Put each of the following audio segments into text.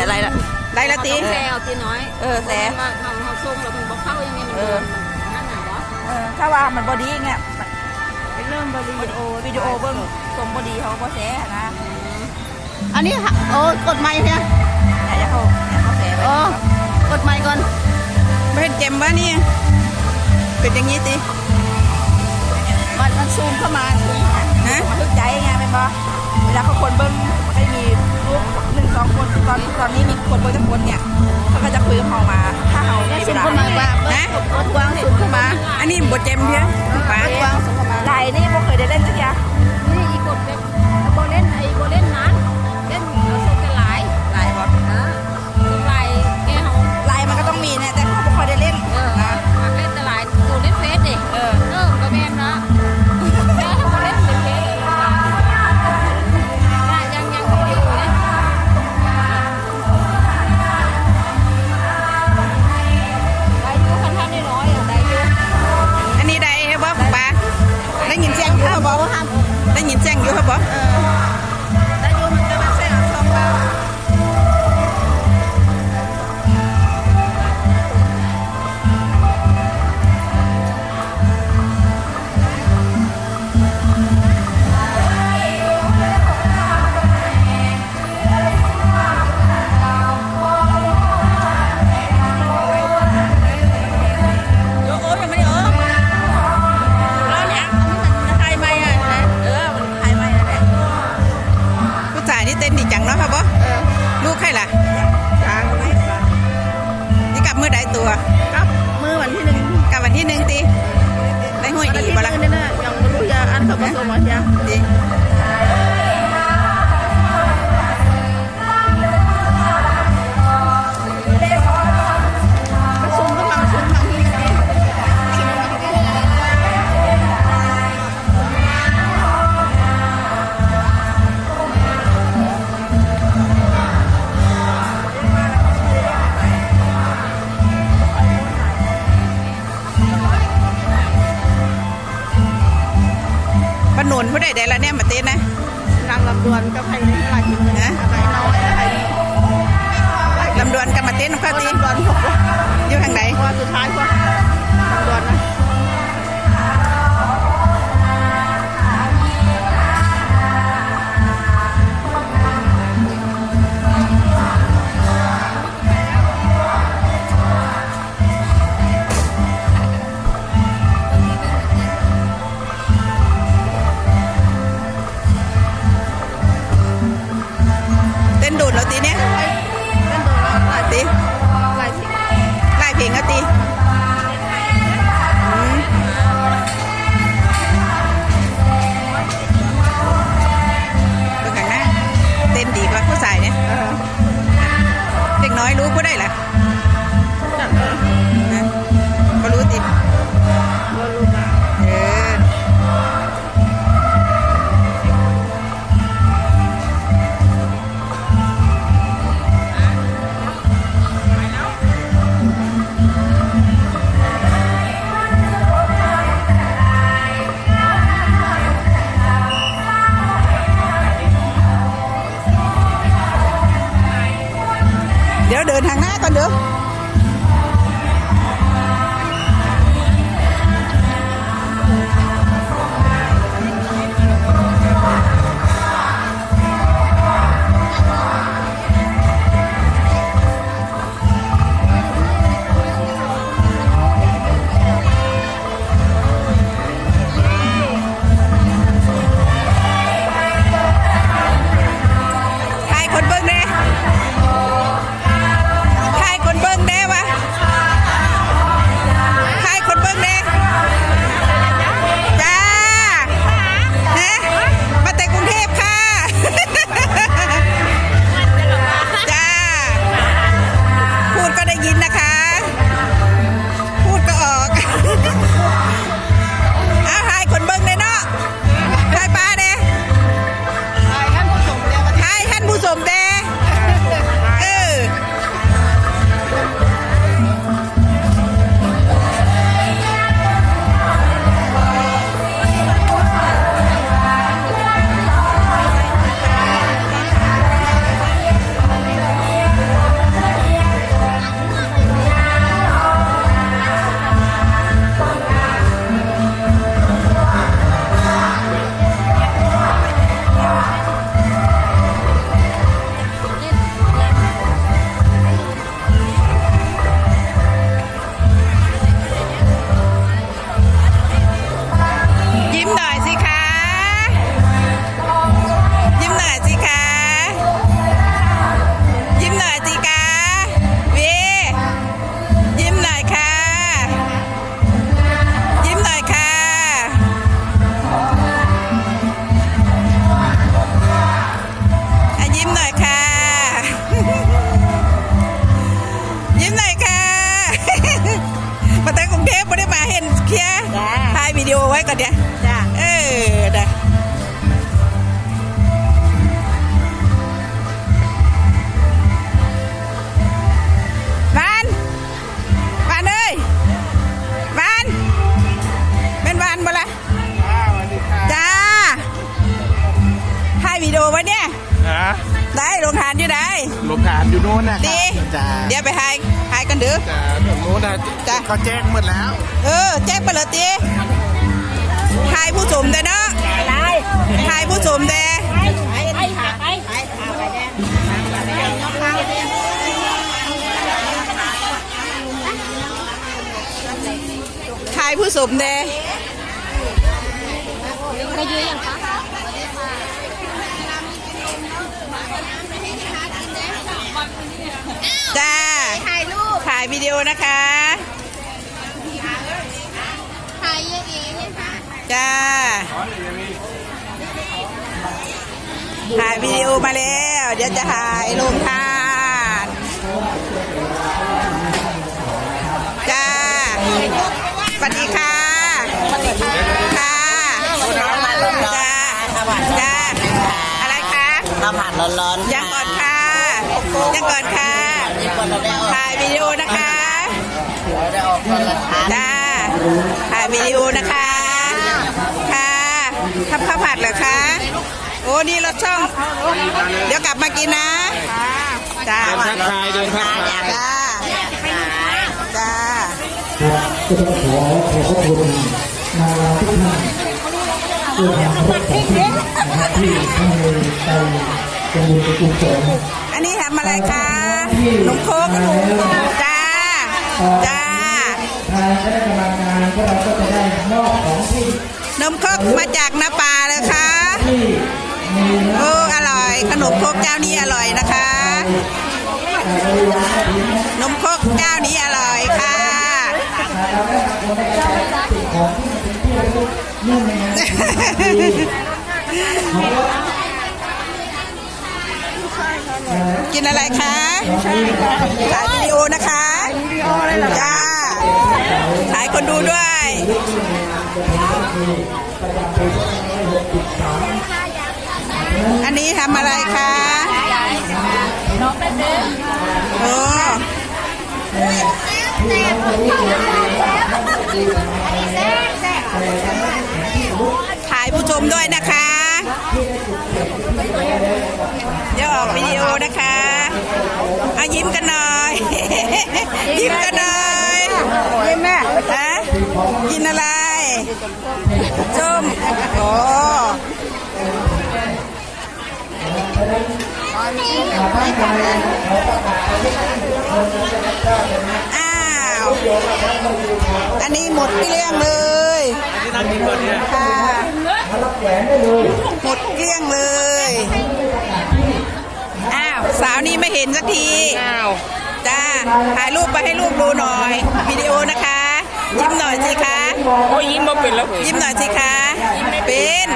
เนี่ยไรละได้ละตีแซวตีน้อยเออแซะว่าเขาเขาส่งแล้วมันบอกเข้ายังไงมันเออนั่นน่ะเหรอเออถ้าว่ามันบอดี้เงี้ยเริ่มบริวิดีโอวิดีโอเบิ้งส่งบอดี้เขาก็แชร์นะอันนี้ค่ะโอ้กดไม้เนี่ยเนี่ยเขาเนี่ยเขาแชร์ไว้โอ้กดไม้ก่อนไม่เห็นเจมวะนี่เป็นอย่างนี้ติมันมันซูมเข้ามาซูมฮะมันทึกใจไงเป็นบ่เวลาเขาคนเบิ้ง มันก็มีรูปหนึ่งสองคนตอนตอนนี้มีคนเบิ้งทั้งคนเนี่ยเขาก็จะคุยกับเขามา ถ้าเขาเนี่ยมีซูเวมลาเข้ามาว่านะกดกว้างซูมเข้ามา อันนี้บทเจมเพี้ยป้ากดกว้างซูมเข้ามาลายนี่บ่เคยได้เล่นสักอย่างนี่อีกดเป็นโบเล่นไอ้โบเล่นนั้นเล่น ปนนผู้ใดได้ละเนี่ยมาเต้นนะนางลำดวนกับใครนี่หลายทีเลยนะใครน้อยใครลำดวนกับมาเต้นของเขาตีลำดวนหกอยู่ทางไหนว่าสุดท้ายก็ล น กันเดี๋ยวจ้าเออได้วานวานเอ้ยวานเป็นวานบ่ละจ้าถ่ายวิดีโอไว้เนี่ยฮะได้ลงทานอยู่ได้ลงทานอยู่โน้นนะคดีรับจ้าเดี๋ยวไปถ่ายถ่ายกันเด้อจ้าตรงโน้นนะจ้ะเขาแจ้งหมดแล้ว เออ แจ้งไปเลยตีถ่ายผู้ชมเด้อเนาะได้ถ่ายผู้ชมเด้อไปไปค่ะไปไปไปแดงถ่ายผู้ชมเด้อไปยืนอย่างคะจ้าถ่ายรูปถ่ายวิดีโอนะคะ ถ่ายเยอะๆเนี่ยค่ะ จ้า ถ่ายวิดีโอมาแล้ว เดี๋ยวจะถ่ายลงทานจ้าสวัสดีค่ะค่ะจ้าจ้าอะไรคะข้าวผัดร้อนๆยังก่อนค่ะยังก่อนค่ะคนเราได้ออกถ่ายวิดีโอนะคะเราได้ออกคนละทานจ้าถ่ายวิดีโอนะคะ ค่ะทำข้าวผัดเหรอคะ โอ้นี่รถช่อง เดี๋ยวกลับมากินนะจ้าเดินทักทายเดินทักทายจ้าจ้าครับก็ต้องขอขอบพระคุณนาราทุกท่านด้วยความเคารพของที่นะครับที่ท่านเลยไปจงบุญกุศลอันนี้ทำอะไรคะนมโคกจ้าจ้าทางคณะกรรมการก็เราก็จะได้มอบของที่ นมโคกมาจากนาป่าเลยคะที่มีโอ้อร่อย ขนมโคกเจ้านี้อร่อยนะคะบริวารที่นมโคกเจ้านี้อร่อยค่ะเราได้ทำคนได้ใช้สิ่งของที่มันเป็นที่ระลึกเนื่องในงานของวัดกินอะไรคะถ่ายวิดีโอนะคะจ้า ถ่ายคนดูด้วยอันนี้ทำอะไรคะน้องเป็นเด็กโอ้ถ่ายผู้ชมด้วยนะคะเดี๋ยวออกวิดีโอนะคะ เอายิ้มกันหน่อย ยิ้มกันหน่อยยิ้มแม่ฮะกินอะไร ส้มโอ้อ้าว อันนี้หมดเกลี้ยงเลยค่ะหมดเกลี้ยงเลย อ้าว สาวนี้ไม่เห็นสักทีอ้าวจ้าถ่ายรูปไปให้ลูกดูหน่อยวิดีโอนะคะ ยิ้มหน่อยสิคะ โอ้ยยิ้มมาเป็นแล้วเหรอยิ้มหน่อยสิคะเป็น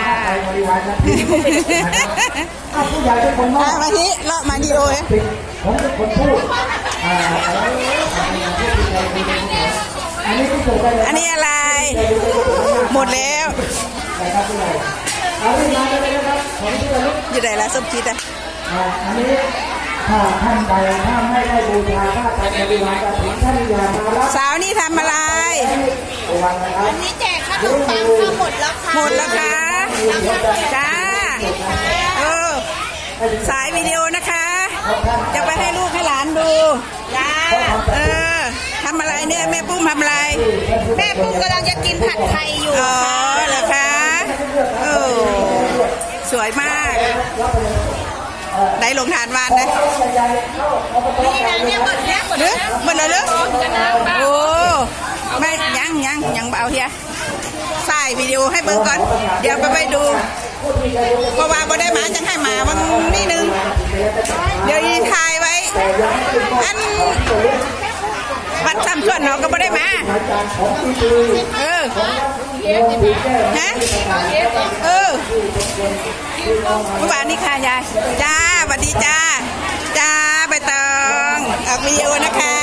ผู้ใหญ่เป็นคนมออะบมาที่เลาะมาดีโอเอ้ยผมเป็นคนพูดอ่าอันนี้ที่เกิดได้เลยอันนี้อะไร หมดแล้วนะครับผู้ใหญ่เอาเรื่องราวไปเลยนะครับของที่ระลึกอยู่ไหนละส้มคิดอะอ่าอันนี้ ถ้าท่านใดถ้าไม่ได้บูชาถ้าท่านบริวารจะถึงท่านอย่ามารับสาวนี่ทำอะไรระวังนะครับนี่แจกขนมปังทั้งหมดแล้วค่ะหมดแล้วคะจ้าเออสายวิดีโอนะคะ จะไปให้ลูกให้หลานดูจ้าเออทำอะไรเนี่ยแม่ปุ้มทำอะไร แม่ปุ้มกำลังจะกินผัดไทยอยู่อ๋อเหรอคะโอ้สวยมาก ได้ลงทานวานนะนี่นะเนี่ยหมดแล้วหมดหรืแล้อวหมดเลยหรือโอ้ไม่ยังยังยังเบเอาเฮียใส่วิดีโอให้เบิ่งก่อน เดี๋ยวไปไปดูเพราะว่าบ่ได้มาจังให้มาวันนี้หนึง เดี๋ยวยีถ่ายไว้ อันวัดซ้ำส่วนเนาะก็บ่ได้มา เออฮะเออ เมื่อวานนี้ค่ะยายจ้าสวัสดีจ้า จ้าใบตองออกมีโอนะคะ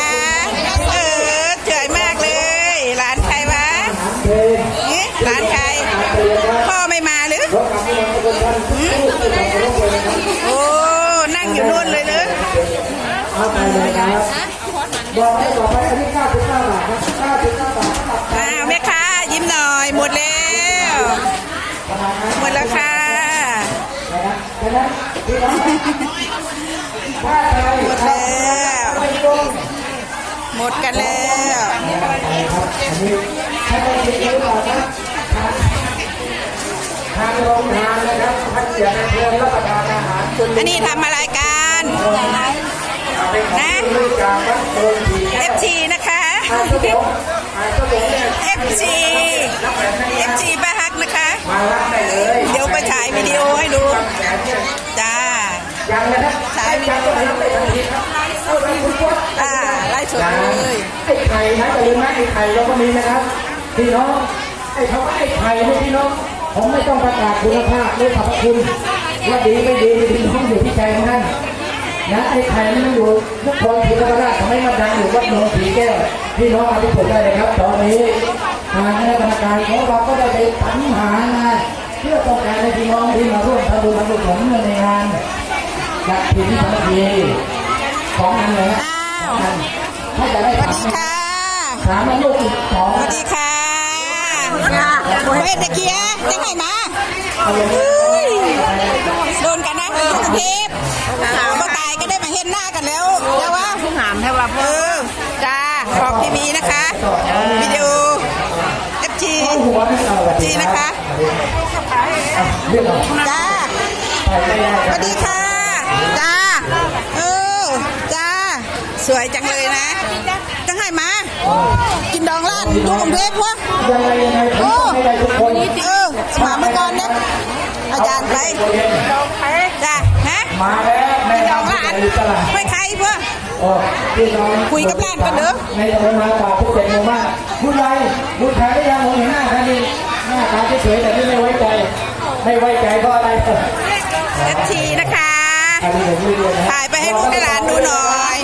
เออเฉยมากเลยหลานใครวะนี่หลานใคร พ่อไม่มาหรือโอ้นั่งอยู่นู่นเลยเนอะบอกให้บอกให้อันนี้เก้าสิบเก้าบาทครับเก้าสิบ นะดีน้องถ้าใครหมดแล้วหมดกันแล้วนะครับอันนี้ถ้าไม่คิดรือเปล่าครับทางโรงทานนะครับท่านเสียในเพื่อนรับประทานอาหารอันนี้ทำอะไรกันนะลูกจากวัดโพนผี FG นะคะอาสมองอาสมองเนี่ย FG FG ป้าฮักนะคะ มารับได้เลย เดี๋ยวไปฉายวิดีโอให้ดู แขนเนี่ย จ้า ยังนะครับ ฉายวิดีโอ ยังไม่ทันทีครับเอาไปคุณพจน์ อ่าไล่สดเลย ไอ้ไข่นะอย่าลืมนะไอ้ไข่เราก็มีนะครับพี่น้องไอ้คำว่าไอ้ไข่เนี่ยพี่น้องผมไม่ต้องประกาศคุณภาพหรือสรรพคุณว่าดีไม่ดีพี่น้องอยู่ที่ใจของท่านนะไอ้ไข่นี่มันอยู่นครศรีธรรมราชทำให้มันดังอยู่วัดหนองผีแก้วพี่น้องมาพิสูจน์ได้เลยครับ ตอนนี้ทางคณะกรรมการของเราก็ได้ไปสรรหางานเพื่อต้องการให้พี่น้องที่มาร่วมทำบุญทำกุศลในงานจัดพิธีสามัคคีของงานเลยนะอ้าว ถ้าจะได้สวัสถามดีค่ะถามว่าลูกอีกสองสวัสดีค่ะเฮ้ยตะเกียจะให้มาเฮ้ยโดนกันนะกรุงเทพก็ตายก็ได้มาเห็นหน้ากันแล้วเดี๋ยวว่าผู้หามให้ว่าเออจ้าขอบทีวีนะคะวิดีโอ FG หัวไม่เอาแบบจีนะคะเรื่องของจ้าใครไม่ได้สวัสดีค่ะจ้าเออจ้า สวยจังเลยนะจังให้มา กินดองล้านดูกรุงเทพวะยังไงยังไงผมต้องให้ได้ทุกคนเออมาเมื่อก่อนเนี่ยอาจารย์ไปจ้าฮะมาแล้วแม่กินดองทำล้านในตลาดไม่ใครเพื่อโอ้พี่น้องคุยกับหลานก่อนเด้อในตำบลมาป่าทุกเจ็ดหมู่บ้านคุณไรคุณขายได้ยังผมเห็นหน้าท่านนี่หน้าตาเฉยๆแต่ที่ไม่ไว้ใจ ไม่ไว้ใจเพราะอะไรเอฟทีนะคะ ถ่ายไปให้ลูกให้หลานดูหน่อย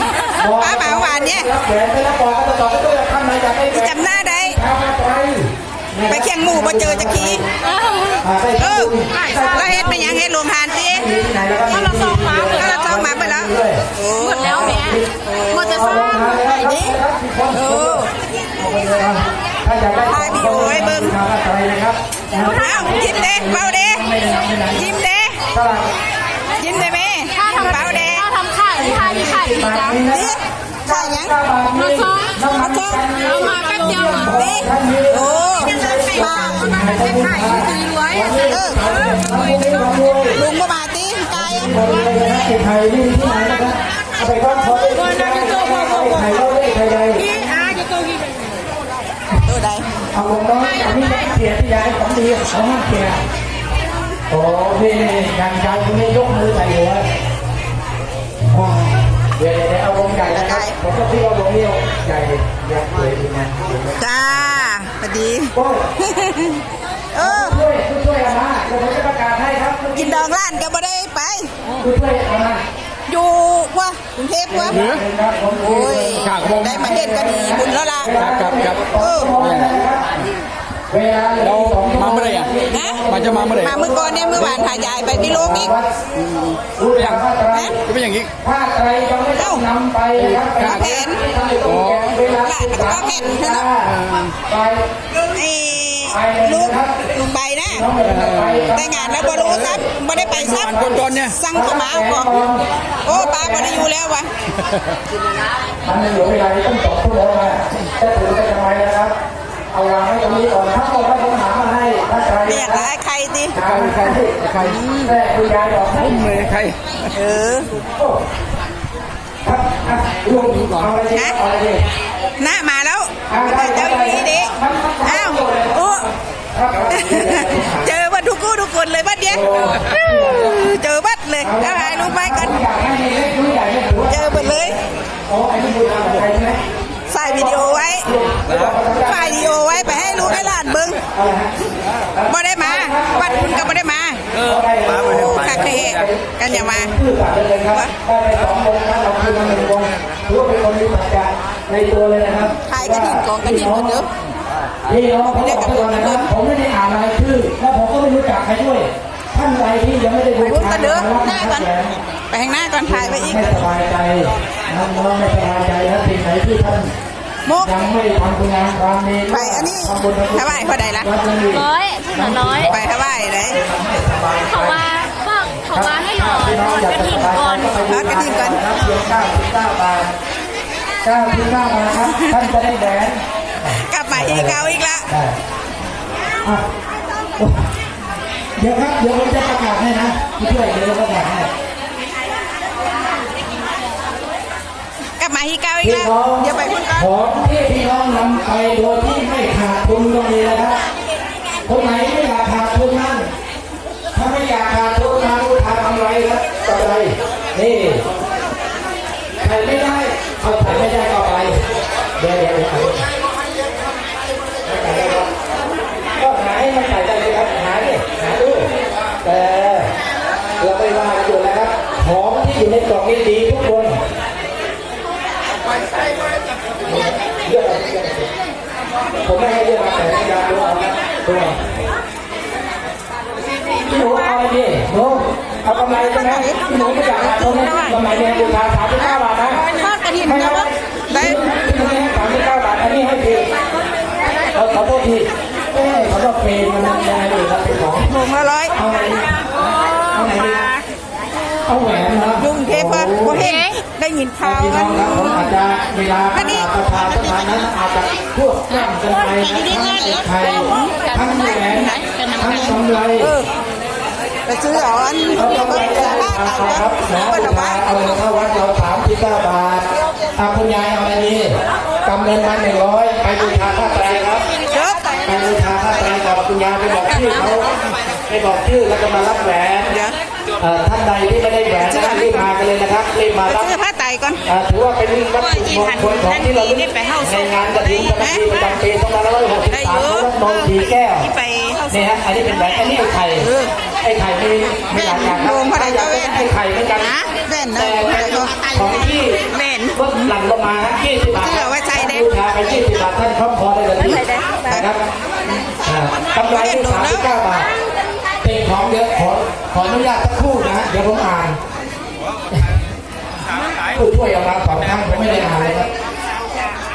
ป้าหมาหวานเนี่ยรับแหวนไปรับปอกก็จะต่อไปด้วยข้างในจะได้แหวนจำหน้าได้ทางมาไกลไปเคียงหมู่มาเจอจะกี้อ่าได้เอทำอบุญแล้วเฮ็ดไปยังเฮ็ดรวมทานสิที่ไหนแล้วก็มีเราซ้อมมาก็เราต้องมาไปแล้วโอ้หมดแล้วแม่หมดจะสร้างไอ้นี่โอ้ถ้าอยากได้ถ่ายวิดีโอให้เบิ่งทางมาไกลนะครับอ้าวยิ้มเด้เบาเด้ไม่ได้ไม่ได้ ยิ้มเด้ตลาดยิ้มได้ไหมถ้าทำเบาเด้ถ้าทำขายที่ขายที่ขายดีบาจัทงนี้นะนี่ถ่ายยังถ้าบาทนี้เราซ้อมน้ำมันกันเรามาแป๊บเดียวเหรอนี่โอ้มาขายสี่ร้อยเออทำบุญทำบุญลุงก็มาตีกายอะหมดเลยนะไอ้ไข่นี่ที่ไหนนะครับเอาไปก้อนขอได้ที่ไหนไอ้ไข่เราได้ไข่ใดพี่อาจะตัวพี่ตัวใดเอาลงน้อยอันนี้ไม่เสียที่ยายของดีของห้าเสีย โอ้นี่ยังยายคนนี้ยกมือใส่หัวอ๋อเดี๋ยวเดี๋ยวเอาวงใหญ่นะครับผมก็คิดว่าวงนี้ใหญ่ใหญ่เลยดีนะจ้าสวัสดีโอ้ยเออช่วยช่วยเอามาเดี๋ยวผมจะประกาศให้ครับ กินดองล้านก็บ่ได้ไปช่วยเอามาอยู่วะกรุงเทพวะครับผมโอ้ยได้มาเห็นก็ดีบุญแล้วล่ะครับครับเออ เวลาเรามาเมื่อไหร่อะนะมันจะมาเมื่อไหร่มาเมื่อก่อนเนี่ยเมื่อวานพายายไปพิโลกอีกรู้อย่างผ้าไตรนะจะเป็นอย่างนี้ผ้าไตรยังไม่ต้องนำไปนะครับผ้าแผ่นโอ้เวลาหลานผ้าแผ่นใช่ไหมไปไอ้ลูกลุงใบนะน้องเดินไปได้งานแล้วบ่รู้ซับบ่ได้ไปซับมันจนๆเนี่ยสั่งเข้ามาบอกโอ้ป้าบ่ได้อยู่แล้ววะมันเหลือเวลาที่ต้องสองชั่วโมงนะจะถือไปทำไมนะครับ เอาวางไว้ตรงนี้ก่อนถ้าเอาไว้ผมหามาให้ถ้าใครไม่อยากได้ใครดิใครใครใครแม่คุณยายบอกให้อุ้มเลยใครเออครับอะลุงเอาอะไรดีเอาอะไรดีหน้ามาแล้วเจ้าอยู่นี่ดิอ้าวโอ้ครับเจอบัดทุกคู่ทุกคนเลยบัดเดียวเจอบัดเลยแล้วหายลูกไปกันอยากให้เล็กหรือใหญ่ไม่ถือว่าเจอบัดเลย ฝ่างใครใช่ไหมใส่วิดีโอไว้ถ่ายวิดีโอไว้ไปให้ลูกให้หลานเบิ้งบ่ได้มาบัดคุณก็บ่ได้มาเออมาไปเดี๋ยวไปคักเคกันอย่ามาถ่ายกระดิ่งกองกระดิ่งกันเด้อพี่น้องผมบอกไว้ก่อนะครับผมไม่ได้อ่านรายชื่อและผมก็ไม่รู้จักใครด้วยท่านใดที่ยังไม่ได้ไปบูพุ่นชาก็เด้อหน้าก่อนไปข้างหน้าก่อนถ่ายไปอีกไม่สบายใจน้องๆไม่สบายใจแล้วสิ่งไหนที่ท่าน มุกยังไม่ทำคุณงามความดีไปอันนี้ทำบุญทำบุญถวายพอใดล่ะวัดยังดีร้อยขนาดร้อยไปถวายเลยเขาว่าบอกเขาว่าให้รอพี่น้องอยากกระจะถิ่สนบายก่อนใจก็ไปบูชาก่อนนะครับเพียง99บาท99บาทครับท่านจะได้แหวนกลับมาอีกเก่าอีกละได้อะเดี๋ยวครับเดี๋ยวผมจะประกาศให้นะพี่ช่วยเดี๋ยวผมประกาศให้ กลับมาอีกเก่าอีกพี่แล้วน้องเดี๋ยวไปพุ่นก่อน ของที่พี่น้องนำไปโดยที่ไม่ขาดทุนตรงนี้นะครับคนไหนไม่ ไม่ให้เลือกมาแต่พยายามดูเอานะดูเอาพี่หนูเอาอะไรดีหนูเอากำไรใช่ไหมพี่หนูไม่อยากขาดทุนกำไรเนี่ยบูชาสามสิบเก้าบาทนะทอดกระถิ่นนะเอาวะได้พี่หนูให้สามสิบเก้าบาทอันนี้ให้ฟรีเอขอโทษทีเอ้ขอโทษเฟรีมันยังไงดีครับเป็นของถุงละร้อยเอาไหนเอาไหนดี เอาแหวนนะลุงเทพว่าโอเฮงได้ยินข่าวพี่กัน้อนงครับผมอาจจะเวลาประกาศประชาสัมพันธ์นั้นอาจจะพวกแย่งกันไปนะทั้งไทยทั้งแหวนทั้งกำไรเออไปซื้อเอาอันเอาเดียวกำก็ไรเจอได้ห้าเอาเก่าครับแล้นะวก็เวถวาลายเอาเงินเข้าวัดเราสามสิบเก้าบาทอาคุณยายเอาอะไรดีกำเงินมาหนึ่งร้อยไปบูชาผ้าไตรครับเด้อไปบูชาผ้าไตรกับคุณยายไปบอกชื่อเขาไปบอกชื่อแล้วก็มารับแหวนเดี๋ยวเอ่อ ท่านใดที่ไม่ได้แหวนนะครับรีบมากันเลยนะครับรีบมาไปรับซื้อผ้าไตรก่อนอ่าถือว่าเป็นวัตถุมงคลของที่เราลึกในงานกระถิ่นกระถิ่นประจำปี2563ได้ที่เยอะวัดโนนทีแก้วที่ไปเข้านี่ฮะอันนี้เป็นแหวนอันนี้ไอ้ไข่เออไอ้ไข่มีมีหลายอย่างครับรวมพอดีก็เว้นไอ้ไข่เหมือนกันนะแว่นนะแต่ของที่แว่นลดหลั่นลงมาฮะ20บาทเสื้อไว้ใส่ได้บูชาไป20บาทท่านครอบครองได้เลยไว้ใส่ได้นะครับอ่ากำไรที่39บาทเป็ นของเยอะขอขออนุญาตสักครู่นะฮะเดี๋ยวผมอ่านผู้ช่วยออกมาสองครั้งผมไม่ได้อ่านเลยครับ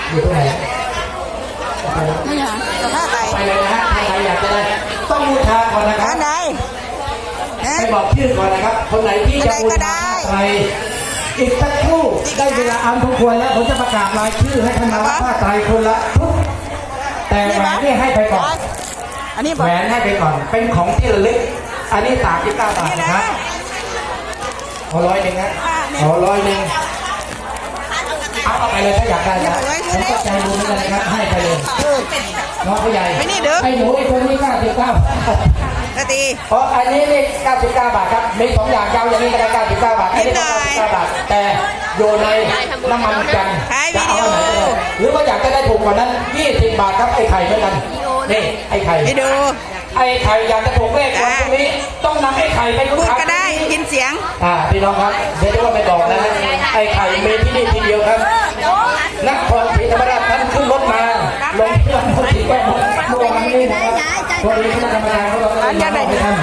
อยู่ตรงไหนไปแล้วนี่ฮะผ้าไตรไปเลยนะฮะใครอยากจะได้ต้องบูชาก่อนนะครัอับนไหนฮะไปบอกชื่อก่อนนะครับ คนไหนที่จะบูก็ได้ชาใครอีกสักครู่ได้เวลาอันทุกควรแล้วผมจะประกาศรายชื่อให้ท่านมารับผ้าไตรคนละทุกแต่แหวนนี่ให้ไปก่อน อันนี้บแหอกวนให้ไปก่อน เป็นของที่ระลึก อันนี้สามสิบเก้าบาทนะครับเอาร้อยหนึ่งนะเอาร้อยหนึ่งเอาเอาไปเลยถ้าอยากได้นะผมก็ใจบุญเหมือนกันนะครับให้ไปเลยเออ น้องผู้ใหญ่ไปนี่เด้อ ไอ้หนูไอ้คนนี้เก้าสิบเก้าตะตี เพราะอันนี้นี่เก้าสิบเก้าบาทครับ มีสองอย่างเก้าอย่างนี้ก็ได้เก้าสิบเก้าบาท อันนี้ก็เก้าสิบเก้าบาท แต่อยู่ในน้ำมันจันทร์จะเอาอันไหนก็ได้หรือว่าอยากจะได้ถูกกว่านั้นยี่สิบบาทครับ ไอ้ไข่เหมือนกัน นี่ไอ้ไข่ไปดูไอ้ไข่อยากจะถูกเลขวันพรุ่งนี้ต้องนำไอ้ไข่ไปพูดค้าก็ได้ยินเสียง อ่าพี่น้องครับเดี๋ยวจะว่าไม่บอกนะฮะไอ้ไข่มีที่นี่ทีเดียวครับนครศรีธรรมราชท่านขึ้นรถมาลงที่ลำพูนที่แก้วเมื่อวานนี้นะครับวันนี้คณะกรรมการของเราก็อันได้ยังไงมอบให้ท่าน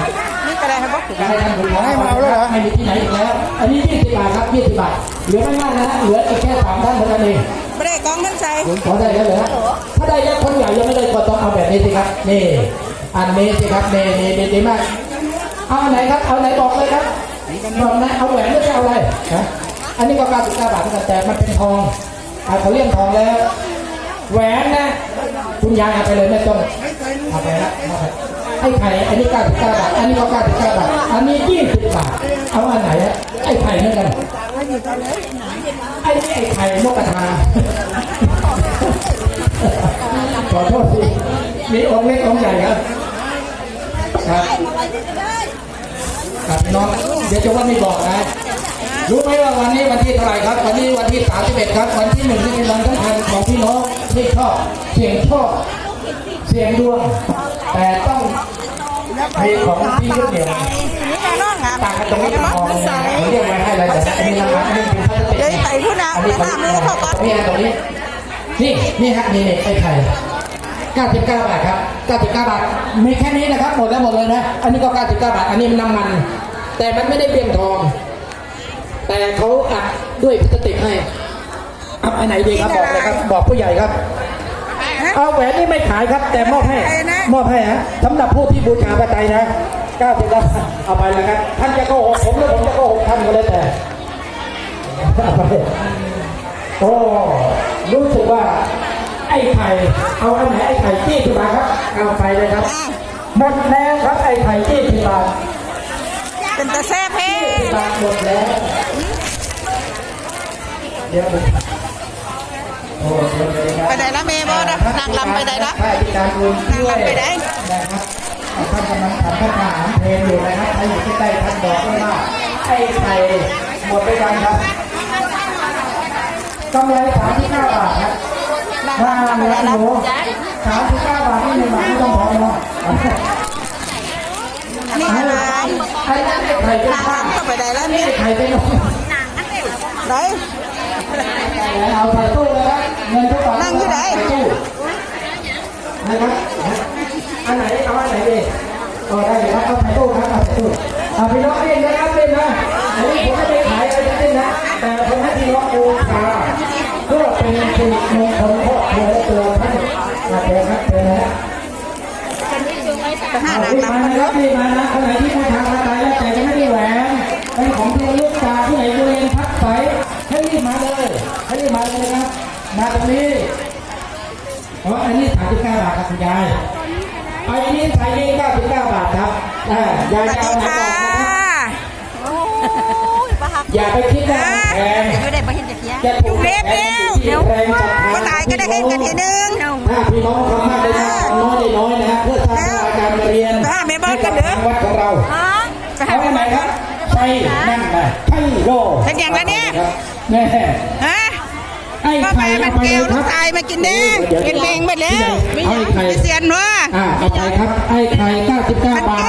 นี่ก็ได้ครับบอกให้ท่านบุญของให้มาแล้วเหรอไม่มีที่ไหนอีกแล้วอันนี้20บาทครับ20บาทเหลือไม่มากนะฮะเหลืออีกแค่สามท่านเท่านั้นเอง ไม่ได้กองท่านใส่ผมขอได้แล้วเหรอถ้าได้แล้วคนใหญ่ยังไม่ได้ก็ต้องเอาแบบนี้สิครับ นี่ อันนี้สิครับนี่นี่ดีดีมาก เอาอันไหนครับ เอาไหนบอกเลยครับบอกนะ เอาแหวนหรือจะเอาอะไรฮะอันนี้ก็99บาทเหมือนกันแต่มันเป็นทองอ่าเขาเรียกทองแล้ว แหวนนะ คุณยายเอาไปเลยไม่ต้องเอาไปละเอาไปไอ้ไข่อันนี้99บาท อันนี้ก็99บาท อันนี้20บาท เอาอันไหนอะไอ้ไข่เหมือนกัน ไอ้ไอ้ไข่นกกระทาขอโทษทีมีองค์เล็กองค์ใหญ่ครับ ครับครับพี่น้องเดี๋ยวจะว่าไม่บอกนะ รู้ไหมว่าวันนี้วันที่เท่าไหร่ครับ วันนี้วันที่31ครับ วันที่หนึ่งนี่เป็นวันสำคัญของพี่น้องที่ชอบเสี่ยงโชคเสี่ยงดวง แต่ต้องมีของที่ยึดเหนี่ยว นี่แน่นองามต่างกันตรงนี้ทองเนี่ยผมเรียกไว้ให้เลยแต่อันนี้นะครันนี้เป็นพลาสติกเดี๋ยวไปผู้นำไปหามือเขาก่อนนี่ตรงนี้นี่นี่ฮะนี่ไอ้ไข่99 บาทครับ99 บาท มีแค่นี้นะครับ หมดแล้วหมดเลยนะ อันนี้ก็ 99 บาท อันนี้มันน้ำมัน แต่มันไม่ได้เปลี่ยนทอง แต่เขาอัดด้วยพลาสติกให้เอาอันไหนดีครับ บอกเลยครับ บอกผู้ใหญ่ครับ เอาแหวนนี่ไม่ขายครับ แต่มอบให้ มอบให้ฮะสำหรับผู้ที่บูชาพระไตรนะ 99เอาไปแล้วครับท่านจะโกหกผมหรือผมจะโกหกท่านก็แล้วแต่เอาไปโอ้รู้สึกว่าไอ้ไข่เอาอันไหนไอ้ไข่จี้ขึ้นมาครับเอาไปเลยครับหมดแล้วครับไอ้ไข่จี้ขึ้นมาเป็นตะแซ่บเพ่จี้ขึ้นมาหมดแล้วเดี๋ยวผมโอ้เดี๋ยวเลยครับไปไหนละเมย์บอนะนางลำไปไหนละใช่ที่การบุญช่วยนางรำไปไหนนะครับ ท่านกำลังทำพระทหารเพลงอยู่นะครับใครอยู่ที่ใกล้ท่านบอกด้วยว่าไอ้ไข่หมดไปยังครับกำไรสามที่เก้าบาทครับนางว่าลำไปเนื้ไหนอละหมูสามสิบเก้าบาทนี่หนึ่งบาทไม่ต้องพอเนาะนี่อะไรไอ้นั่นไอ้ไข่เป็นนางข้างลำก็ไปไหนละนี่ไอ้ไข่เป็นนกไหนเอาใส่ตู้เลยครับเงินทุกบาทนั่งอยู่ไหนใส่ตู้นะครับ อันไหนเอาอันไหนดีก็ได้เลยครับเอาใส่ตู้ครับเอาใส่ตู้เอาพี่น้องเล่นนะครับเล่นนะอันนี้ผมไม่ได้ขายอะไรทั้งสิ้นนะ แต่ผมให้พี่น้องบูชาเพื่อเป็นสิริมงคลครอบครัวและตัวท่านมาเถอครับเถอนะไปนางรีบลำมานะครับอะรีบมานะคนไหนที่บูชาพระตายแล้วแต่จะไม่ได้แหวนเป็นของที่ระลึกจากที่ไหนบริเวณพักใสให้รีบมาเลยให้รีบมาเลยนะมาตรงนี้เพราะอันนี้39บาทครับคุณยาย อันนี้ใส่เอง99 บาทครับอ่ายายสวัสจะดีเอาไหนค่ะ บอกนะครับอย่าไปคิดว่ามันแพงไม่ได้ไปเห็นจากเนี้ยจะถูกแพงอยู่ที่แรงศรัทธาก็ตายก็ได้เห็นกันทีนึง ถ้าพี่น้องทำมากได้มากน้อยได้น้อยนะครับเพื่อสร้างการเรียนไปหาแม่บ้านกันเด้อให้บทางวัดของเราไปหาเอาอันไหนครับใช่นั่นนะใช่โลเห็นอย่างละเนี่ยแม่ฮะ ไอ้พ่อไข่แม่มัเอานไปแก้เลวยคลูรักบชายมากินเด้กินเพลงไปแล้วเอาไอ้ไข่ไม่เสียนวะอ่าเอาไปครับไอ้ไข่99บาท